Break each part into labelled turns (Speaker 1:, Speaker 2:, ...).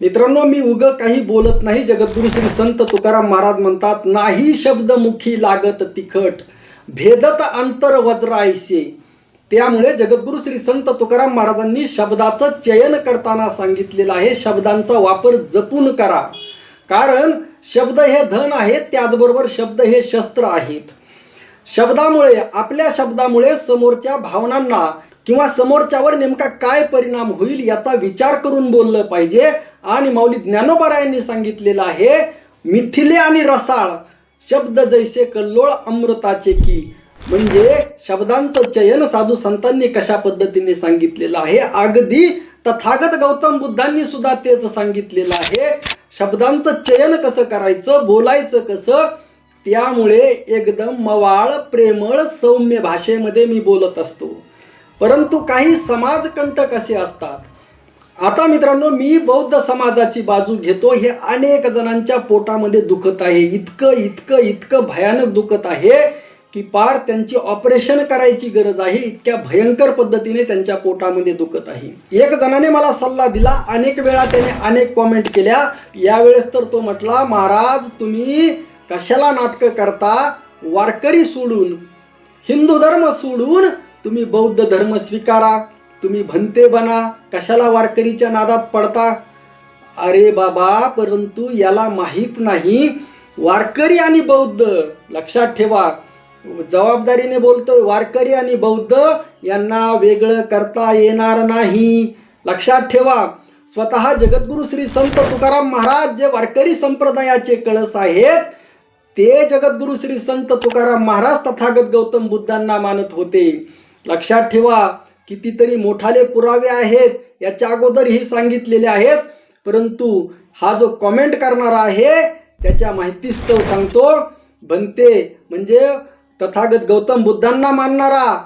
Speaker 1: मित्रांनो मी उग काही बोलत नाही. जगद्गुरु श्री संत तुकाराम महाराज म्हणतात नाही शब्द मुखी लागत तिखट भेदत अंतर वज्रायसे. त्यामुळे जगद्गुरु श्री संत तुकाराम महाराजांनी शब्दाचं चयन करताना सांगितलेलं आहे. शब्दांचा वापर जपून करा. कारण शब्द हे धन आहेत त्याचबरोबर शब्द हे शस्त्र आहेत. शब्दामुळे आपल्या शब्दामुळे समोरच्या भावनांना किंवा समोरच्यावर नेमका काय परिणाम होईल याचा विचार करून बोललं पाहिजे. आणि माऊली ज्ञानोबरायांनी सांगितलेलं आहे मिथिले आणि रसाळ शब्द जैसे कल्लोळ अमृताचे की. म्हणजे शब्दांचं चयन साधू संतांनी कशा पद्धतीने सांगितलेलं आहे? अगदी तथागत गौतम बुद्धांनी सुद्धा तेच सांगितलेलं आहे. शब्दांचं चयन कसं करायचं बोलायचं कसं? त्यामुळे एकदम मवाळ प्रेमळ सौम्य भाषेमध्ये मी बोलत असतो. परंतु काही समाजकंटक असे असतात. आता मित्रांनो मी बौद्ध समाजाची बाजू घेतो. हे अनेक जणांच्या पोटामध्ये दुखत आहे. इतकं इतकं इतकं भयानक दुखत आहे की पार त्यांची ऑपरेशन करायची गरज आहे. इतक्या भयंकर पद्धतीने त्यांच्या पोटामध्ये दुखत आहे. एक जणाने मला सल्ला दिला. अनेक वेळा त्याने अनेक कॉमेंट केल्या. यावेळेस तर तो म्हटला महाराज तुम्ही कशाला नाटकं करता? वारकरी सोडून हिंदू धर्म सोडून तुम्ही बौद्ध धर्म स्वीकारा. तुम्ही भंते बना कशाला वारकरीच्या नादात पडता? अरे बाबा परंतु याला माहीत नाही वारकरी आणि बौद्ध लक्षात ठेवा. जबाबदारीने बोलतोय वारकरी आणि बौद्ध यांना वेगळं करता येणार नाही. लक्षात ठेवा. स्वतः जगद्गुरु श्री संत तुकाराम महाराज जे वारकरी संप्रदायाचे कळस आहेत ते जगद्गुरु श्री संत तुकाराम महाराज तथागत गौतम बुद्धांना मानत होते. लक्षात ठेवा. कितीतरी मोठाले पुरावे आहेत याच्या अगोदरही सांगितलेले आहेत. परंतु हा जो कॉमेंट करणारा आहे त्याच्या माहितीस्तव सांगतो. बनते म्हणजे तथागत गौतम बुद्धांना मानणारा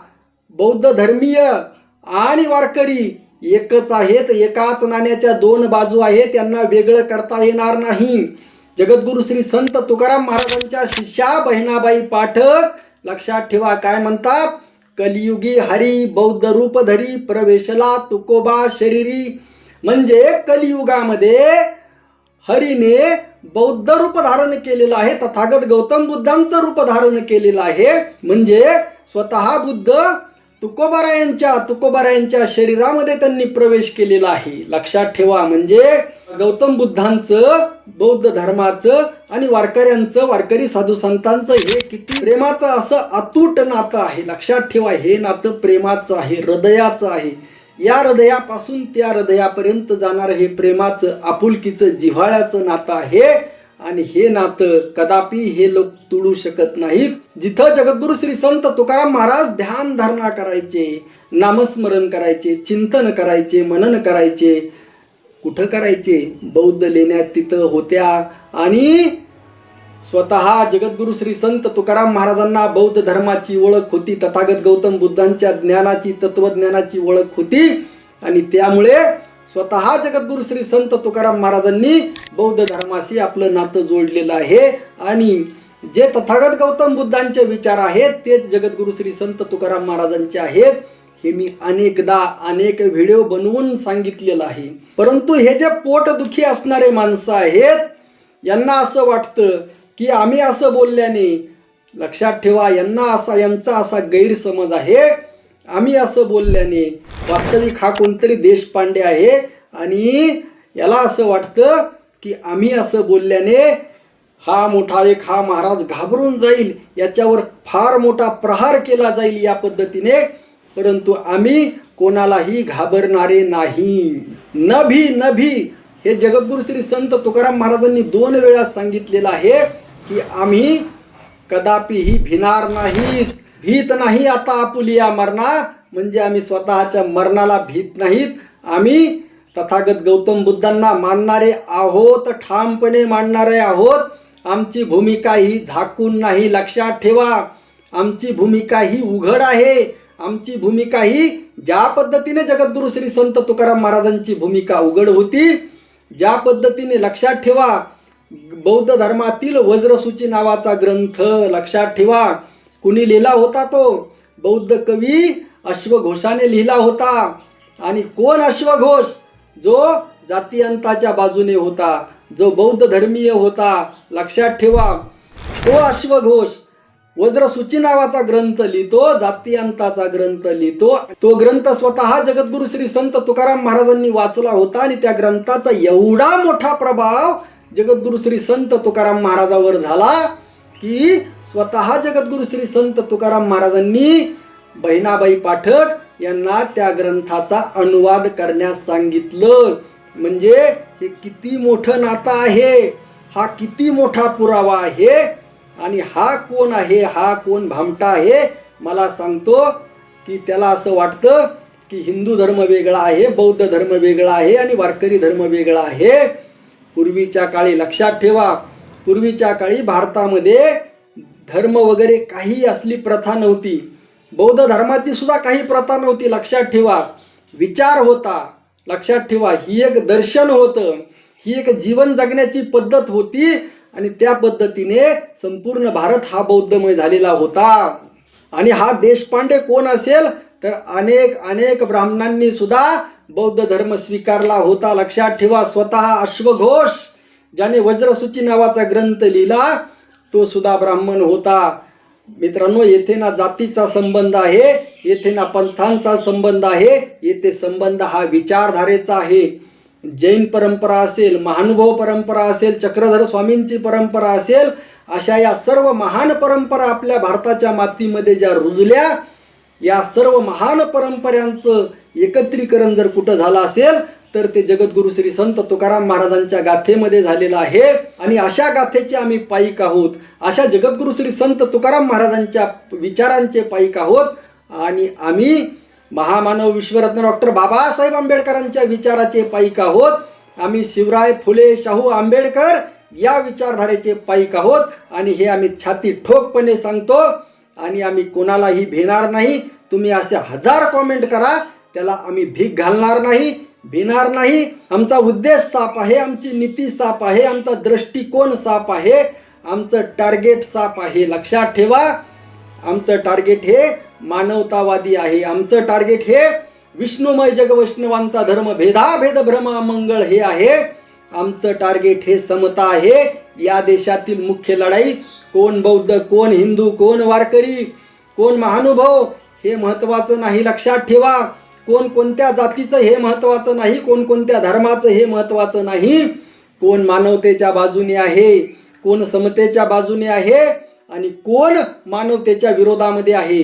Speaker 1: बौद्ध धर्मीय आणि वारकरी एकच आहेत. एकाच नाण्याच्या दोन बाजू आहेत. त्यांना वेगळं करता येणार नाही. जगद्गुरु श्री संत तुकाराम महाराजांच्या शिष्या बहिणाबाई पाठक लक्षात ठेवा काय म्हणतात? कलियुगी हरी बौद्ध रूपधरी प्रवेशला तुकोबा शरीरी. म्हणजे कलियुगामध्ये हरीने बौद्ध रूप धारण केलेलं आहे तथागत गौतम बुद्धांचं रूप धारण केलेलं आहे. म्हणजे स्वतः बुद्ध तुकोबारायांच्या तुकोबारायांच्या शरीरामध्ये त्यांनी प्रवेश केलेला आहे. लक्षात ठेवा म्हणजे गौतम बुद्धांचं बौद्ध धर्माचं आणि वारकऱ्यांचं वारकरी साधू संतांचं हे किती प्रेमाचं असं अतूट नातं आहे. लक्षात ठेवा हे नातं प्रेमाचं आहे हृदयाचं आहे. या हृदयापासून त्या हृदयापर्यंत जाणारं हे प्रेमाचं आपुलकीचं जिव्हाळ्याचं नातं आहे. आणि हे नातं कदापि हे लोक तुडू शकत नाहीत. जिथं जगद्गुरु श्री संत तुकाराम महाराज ध्यान धारणा करायचे नामस्मरण करायचे चिंतन करायचे मनन करायचे कुठं करायचे? बौद्ध लेण्यात तिथं होत्या. आणि स्वतः जगद्गुरु श्री संत तुकाराम महाराजांना बौद्ध धर्माची ओळख होती. तथागत गौतम बुद्धांच्या ज्ञानाची तत्वज्ञानाची ओळख होती. आणि त्यामुळे स्वतः जगद्गुरु श्री संत तुकाराम महाराजांनी बौद्ध धर्माशी आपलं नातं जोडलेलं आहे. आणि जे तथागत गौतम बुद्धांचे विचार आहेत तेच जगद्गुरु श्री संत तुकाराम महाराजांचे आहेत. हे मी अनेकदा अनेक व्हिडिओ बनवून सांगितलेलं आहे. परंतु हे जे पोटदुखी असणारे माणसं आहेत यांना असं वाटतं की आम्ही असं बोलल्याने लक्षात ठेवा यांना असा यांचा असा गैरसमज आहे. आम्ही असं बोलल्याने वास्तविक हा कोणतरी देशपांडे आहे आणि याला असं वाटतं की आम्ही असं बोलल्याने हा मोठा एक हा महाराज घाबरून जाईल याच्यावर फार मोठा प्रहार केला जाईल या पद्धतीने. परंतु आम्ही कोणालाही घाबरणारे नाही. न भी न भी हे जगद्गुरु श्री संत तुकाराम महाराजांनी दोन वेळा सांगितलेलं आहे की आम्ही कदापिही भिणार नाहीत. भीत नाही आता आपुलिया मरणा. म्हणजे आम्ही स्वतःच्या मरणाला भीत नाहीत. आम्ही तथागत गौतम बुद्धांना मानणारे आहोत ठामपणे मानणारे आहोत. आमची भूमिका ही झाकून नाही लक्षात ठेवा. आमची भूमिका ही उघड आहे. आमची भूमिका ही ज्या पद्धतीने जगद्गुरु श्री संत तुकाराम महाराजांची भूमिका उघड होती ज्या पद्धतीने लक्षात ठेवा बौद्ध धर्मातील वज्रसूची नावाचा ग्रंथ लक्षात ठेवा. कुणी लिहिला होता तो? बौद्ध कवी अश्वघोषाने लिहिला होता. आणि कोण अश्वघोष? जो जातीयंताच्या बाजूने होता जो बौद्ध धर्मीय होता लक्षात ठेवा. तो अश्वघोष. वज्रसूची नावाचा ग्रंथ लिहितो जातीयंताचा ग्रंथ लिहितो. तो ग्रंथ स्वतः जगद्गुरु श्री संत तुकाराम महाराजांनी वाचला होता आणि त्या ग्रंथाचा एवढा मोठा प्रभाव जगद्गुरु श्री संत तुकाराम महाराजावर झाला की स्वतः जगद्गुरु श्री संत तुकाराम महाराजांनी बहिणाबाई पाठक यांना त्या ग्रंथाचा अनुवाद करण्यास सांगितलं. म्हणजे हे किती मोठं नातं आहे हा किती मोठा पुरावा आहे आणि हा कोण आहे हा कोण भामटा आहे मला सांगतो की त्याला असं वाटतं की हिंदू धर्म वेगळा आहे बौद्ध धर्म वेगळा आहे आणि वारकरी धर्म वेगळा आहे. पूर्वीच्या काळी लक्षात ठेवा पूर्वीच्या काळी भारतामध्ये धर्म वगैरे काही असली प्रथा नव्हती. बौद्ध धर्माची सुद्धा काही प्रथा नव्हती लक्षात ठेवा. विचार होता लक्षात ठेवा. ही एक दर्शन होतं. ही एक जीवन जगण्याची पद्धत होती. आणि त्या पद्धतीने संपूर्ण भारत हा बौद्धमय झालेला होता. आणि हा देशपांडे कोण असेल? तर अनेक अनेक ब्राह्मणांनी सुद्धा बौद्ध धर्म स्वीकारला होता. लक्षात ठेवा स्वतः अश्वघोष ज्याने वज्रसूची नावाचा ग्रंथ लिहिला तो सुद्धा ब्राह्मण होता. मित्रांनो येथे ना जातीचा संबंध आहे येथे ना पंथांचा संबंध आहे येथे संबंध हा विचारधारेचा आहे. जैन परंपरा असेल महानुभव परंपरा असेल चक्रधर स्वामींची परंपरा असेल अशा या सर्व महान परंपरा आपल्या भारताच्या मातीमध्ये ज्या रुजल्या या सर्व महान परंपरांचं एकत्रीकरण जर कुठं झालं असेल तर ते जगद्गुरु श्री संत तुकाराम महाराजांच्या गाथेमध्ये झालेलं आहे. आणि अशा गाथेचे आम्ही पायिक आहोत. अशा जगद्गुरु श्री संत तुकाराम महाराजांच्या विचारांचे पायिक आहोत. आणि आम्ही महामानव विश्वरत्न डॉक्टर बाबासाहेब आंबेडकरांच्या विचाराचे पायिक आहोत. आम्ही शिवराय फुले शाहू आंबेडकर या विचारधारेचे पायिक आहोत आणि हे आम्ही छाती ठोकपणे सांगतो आणि आम्ही कोणालाही भेणार नाही. तुम्ही असे हजार कॉमेंट करा त्याला आम्ही भीक घालणार नाही भिणार नाही. आमचा उद्देश साफ आहे आमची नीती साफ आहे आमचा दृष्टिकोन साफ आहे आमचं टार्गेट साफ आहे. लक्षात ठेवा. आमचं टार्गेट हे मानवतावादी आहे. आमचं टार्गेट हे विष्णुमय जगवैष्णवांचा धर्म भेदाभेद भ्रम मंगळ हे आहे. आमचं टार्गेट हे समता आहे. या देशातील मुख्य लढाई कोण बौद्ध कोण हिंदू कोण वारकरी कोण महानुभव हे महत्वाचं नाही लक्षात ठेवा. कोण कोणत्या जातीचं हे महत्वाचं नाही कोण कोणत्या धर्माचं हे महत्वाचं नाही. कोण मानवतेच्या बाजूने आहे कोण समतेच्या बाजूने आहे आणि कोण मानवतेच्या विरोधामध्ये आहे?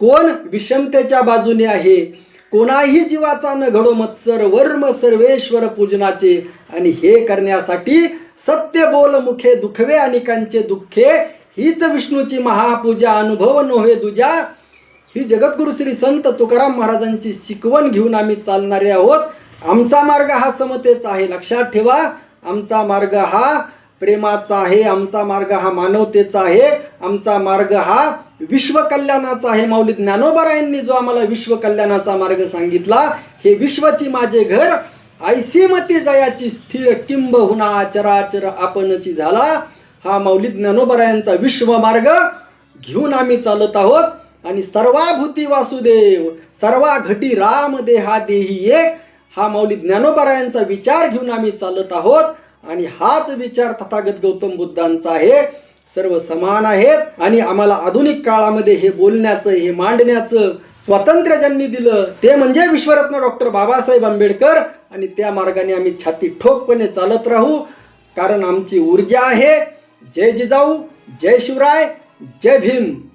Speaker 1: कोण विषमतेच्या बाजूने आहे? कोणाही जीवाचा न घडो मत्सर वर्म सर्वेश्वर पूजनाचे. आणि हे करण्यासाठी सत्य बोल मुखे दुखवे अनेकांचे दुःखे हीच विष्णूची महापूजा अनुभव नव्हे दुजा. ही जगद्गुरु श्री संत तुकाराम महाराजांची शिकवण घेऊन आम्ही चालणारे आहोत. आमचा मार्ग हा समतेचा आहे. लक्षात ठेवा आमचा मार्ग हा प्रेमाचा आहे आमचा मार्ग हा मानवतेचा आहे आमचा मार्ग हा विश्व कल्याणाचा आहे. माऊली ज्ञानोबरायांनी जो आम्हाला विश्वकल्याणाचा मार्ग सांगितला हे विश्वची माझे घर ऐसीमती जयाची स्थिर किंब हुना चराचर आपणची झाला. हा माऊली ज्ञानोबरायांचा विश्व मार्ग घेऊन आम्ही चालत आहोत. आणि सर्वाभूती वासुदेव सर्वा घटी राम देहा देही एक हा माऊली ज्ञानोबरायांचा विचार घेऊन आम्ही चालत आहोत. आणि हाच विचार तथागत गौतम बुद्धांचा आहे. सर्व समान आहेत. आणि आम्हाला आधुनिक काळामध्ये हे बोलण्याचं हे मांडण्याचं स्वातंत्र्य ज्यांनी दिलं ते म्हणजे विश्वरत्न डॉक्टर बाबासाहेब आंबेडकर. आणि त्या मार्गाने आम्ही छाती ठोकपणे चालत राहू. कारण आमची ऊर्जा आहे. जय जिजाऊ जय शिवराय जय भीम.